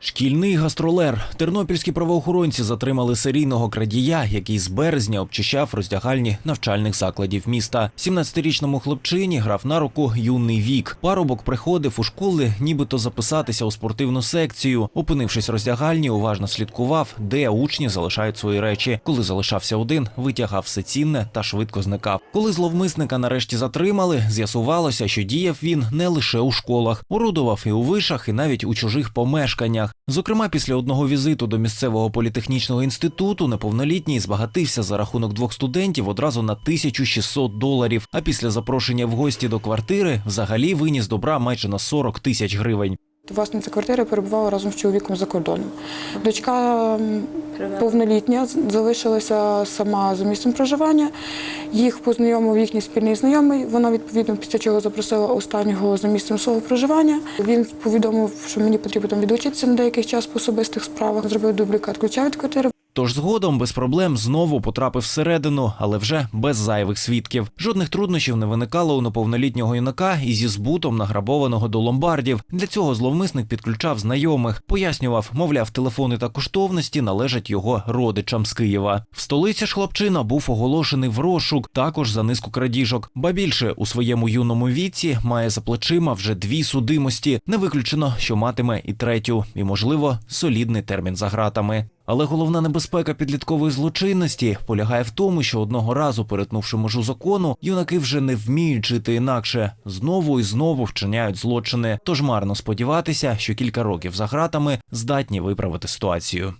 Шкільний гастролер. Тернопільські правоохоронці затримали серійного крадія, який з березня обчищав роздягальні навчальних закладів міста. 17-річному хлопчині грав на руку юний вік. Парубок приходив у школи, нібито записатися у спортивну секцію. Опинившись в роздягальні, уважно слідкував, де учні залишають свої речі. Коли залишався один, витягав все цінне та швидко зникав. Коли зловмисника нарешті затримали, з'ясувалося, що діяв він не лише у школах, орудував і у вишах, і навіть у чужих помешканнях. Зокрема, після одного візиту до місцевого політехнічного інституту неповнолітній збагатився за рахунок двох студентів одразу на 1600 доларів. А після запрошення в гості до квартири взагалі виніс добра майже на 40 тисяч гривень. Власниця квартири перебувала разом з чоловіком за кордоном. Дочка повнолітня залишилася сама за місцем проживання. Їх познайомив їхній спільний знайомий. Вона відповідно після чого запросила останнього за місцем свого проживання. Він повідомив, що мені потрібно там відучитися на деякий час по особистих справах. Зробив дублікат ключа від квартири. Тож згодом без проблем знову потрапив всередину, але вже без зайвих свідків. Жодних труднощів не виникало у неповнолітнього юнака і зі збутом награбованого до ломбардів. Для цього зловмисник підключав знайомих, пояснював, мовляв, телефони та коштовності належать його родичам з Києва. В столиці ж хлопчина був оголошений в розшук, також за низку крадіжок. Ба більше у своєму юному віці має за плечима вже дві судимості. Не виключено, що матиме і третю, і можливо солідний термін за гратами. Але головна небезпека підліткової злочинності полягає в тому, що одного разу, перетнувши межу закону, юнаки вже не вміють жити інакше. Знову і знову вчиняють злочини. Тож марно сподіватися, що кілька років за гратами здатні виправити ситуацію.